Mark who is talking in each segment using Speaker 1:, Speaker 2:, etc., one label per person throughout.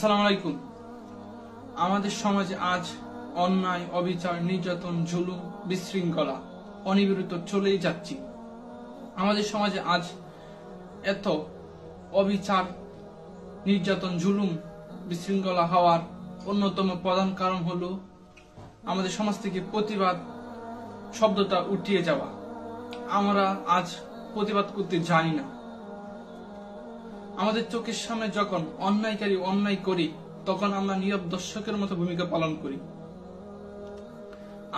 Speaker 1: আসসালামু আলাইকুম। আমাদের সমাজে আজ অন্যায়, অবিচার, নির্যাতন, জুলুম, বিশৃঙ্খলা অনিবিরত চলেই যাচ্ছি। আমাদের সমাজে আজ এত অবিচার, নির্যাতন, জুলুম, বিশৃঙ্খলা হওয়ার অন্যতম প্রধান কারণ হলো আমাদের সমাজ থেকে প্রতিবাদ শব্দটা উঠিয়ে যাওয়া। আমরা আজ প্রতিবাদ করতে জানি না। আমাদের চোখের সামনে যখন অন্যায়কারী অন্যায় করি, তখন আমরা নীরব দর্শকের মতো ভূমিকা পালন করি।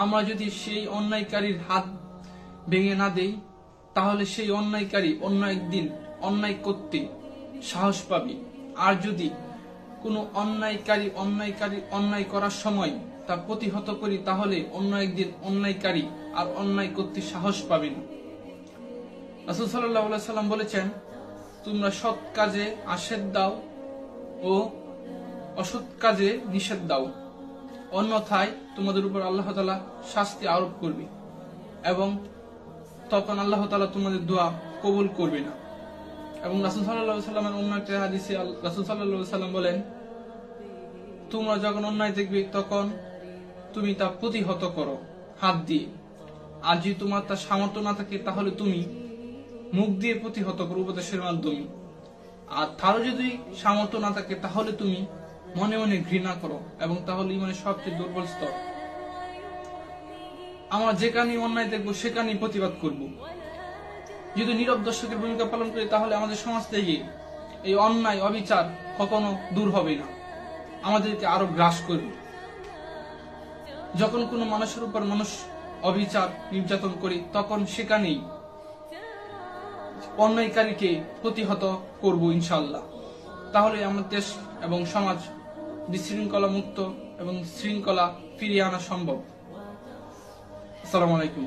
Speaker 1: আমরা যদি সেই অন্যায়কারীর হাত ভেঙে না দেই, তাহলে সেই অন্যায়কারী অন্য একদিন অন্যায় করতে সাহস পাবে। আর যদি কোনো অন্যায়কারী অন্যায়কারী অন্যায় করার সময় তা প্রতিহত করি, তাহলে অন্য একদিন অন্যায়কারী আর অন্যায় করতে সাহস পাবে না। রাসুল সাল্লাহ সাল্লাম বলেছেন তোমরা সৎ কাজে আশেদ দাও ও অসৎ কাজে নিষেধ দাও। অন্যথায় তোমাদের উপর আল্লাহ তালা শাস্তি আরোপ করবে এবং তখন আল্লাহ তালা তোমাদের দোয়া কবুল করবে না। এবং রাসুল সাল্লাহ সাল্লামের অন্য একটা হাদিসে রাসুল সাল্লাহ সাল্লাম বলেন, তোমরা যখন অন্যায় দেখবে, তখন তুমি তা প্রতিহত করো হাত দিয়ে। আর যদি তোমার তার সামর্থ্য না থাকে, তাহলে তুমি মুখ দিয়ে প্রতিহত করো উপদেশের মাধ্যমে আর তারও যদি সামর্থ্য না থাকে, তাহলে তুমি মনে মনে ঘৃণা করো এবং তাহলে ইমানের সবচেয়ে দুর্বল স্তর। আমরা যেখানে অন্যায় দেখব সেখানেই প্রতিবাদ করব। যদি নীরব দর্শকের ভূমিকা পালন করি, তাহলে আমাদের সমাজ থেকে এই অন্যায়, অবিচার কখনো দূর হবে না। আমাদেরকে আরও গ্রাস করবে। যখন কোনো মানুষের উপর মানুষ অবিচার নির্যাতন করি, তখন সেখানেই অন্যায়কারীকে প্রতিহত করব ইনশাল্লাহ তাহলে আমাদের দেশ এবং সমাজ বিশৃঙ্খলা মুক্ত এবং শৃঙ্খলা ফিরিয়ে আনা সম্ভব। আসসালামু আলাইকুম।